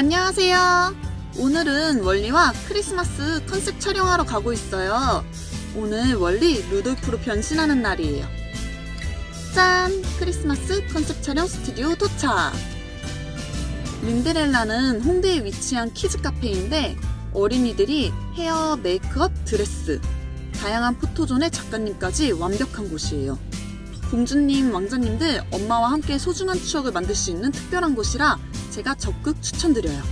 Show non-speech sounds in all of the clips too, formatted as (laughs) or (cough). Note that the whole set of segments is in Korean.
안녕하세요. 오늘은 원리와 크리스마스 컨셉 촬영하러 가고 있어요. 오늘 원리 루돌프로 변신하는 날이에요. 짠! 크리스마스 컨셉 촬영 스튜디오 도착! 린데렐라는 홍대에 위치한 키즈 카페인데 어린이들이 헤어, 메이크업, 드레스, 다양한 포토존의 작가님까지 완벽한 곳이에요. 공주님, 왕자님들 엄마와 함께 소중한 추억을 만들 수 있는 특별한 곳이라 제가 적극 추천드려요.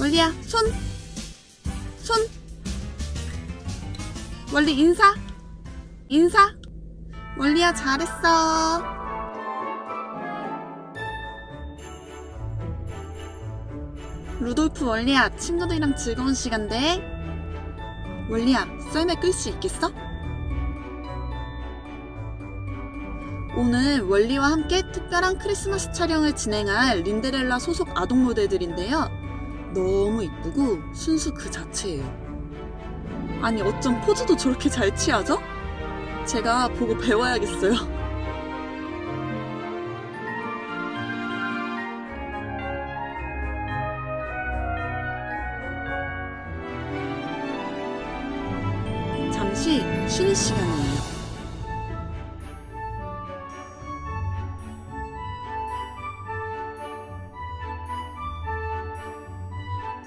원리야, 손! 손! 원리 인사! 인사! 원리야, 잘했어. 루돌프 원리야, 친구들이랑 즐거운 시간 돼. 원리야, 썰매 끌 수 있겠어? 오늘 원리와 함께 특별한 크리스마스 촬영을 진행할 린데렐라 소속 아동 모델들인데요. 너무 이쁘고 순수 그 자체예요. 아니 어쩜 포즈도 저렇게 잘 취하죠? 제가 보고 배워야겠어요. 잠시 쉬는 시간이에요.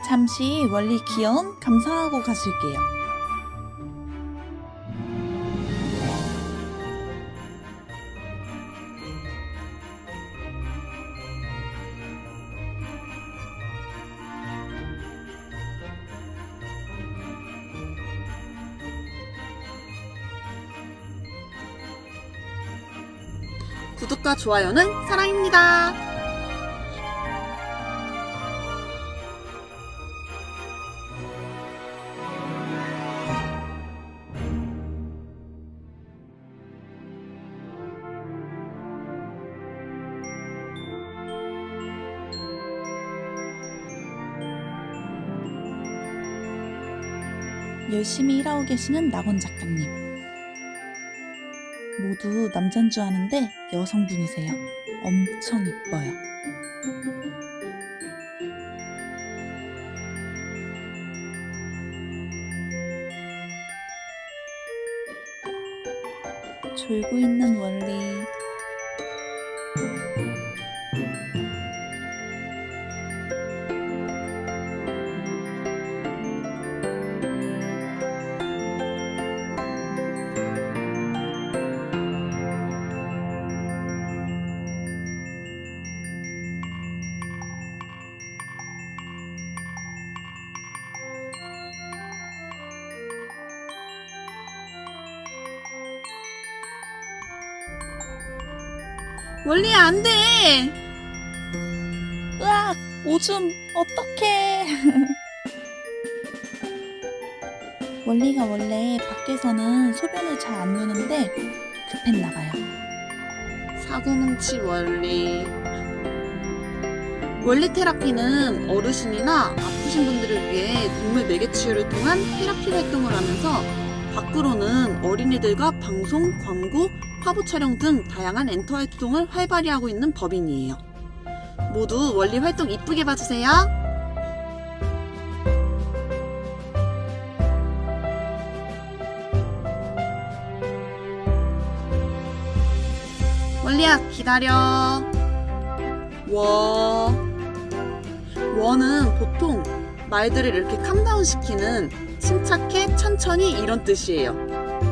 잠시 원리 귀여움 감상하고 가실게요. 구독과 좋아요는 사랑입니다. 열심히 일하고 계시는 낙원 작가님. 모두 남잔 줄 아는데 여성분이세요. 엄청 이뻐요. 졸고 있는 원리. 원리야 안 돼. 으악! 오줌! 어떡해! (laughs) 원리가 원래 밖에서는 소변을 잘 안 누는데 급했나 봐요. 사고뭉치 원리. 원리 테라피는 어르신이나 아프신 분들을 위해 동물 매개 치유를 통한 테라피 활동을 하면서 밖으로는 어린이들과 방송, 광고, 화보 촬영 등 다양한 엔터 활동을 활발히 하고 있는 법인이에요. 모두 원리 활동 이쁘게 봐주세요. 원리야 기다려. 워. 워는 보통 말들을 이렇게 캄다운 시키는 침착해 천천히 이런 뜻이에요.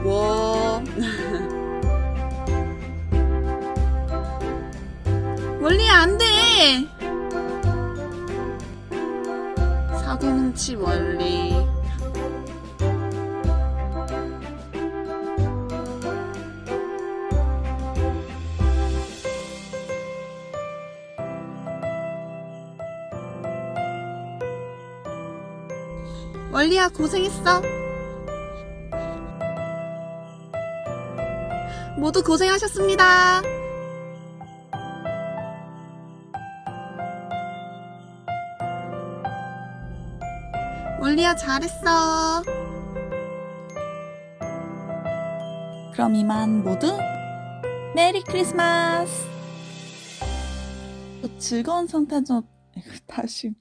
워. (laughs) 원리야 안 돼. 사고 뭉치 원리. 원리야 고생했어. 모두 고생하셨습니다. 원리야 잘했어. 그럼 이만 모두 메리 크리스마스! 즐거운 성탄절 (laughs) 다시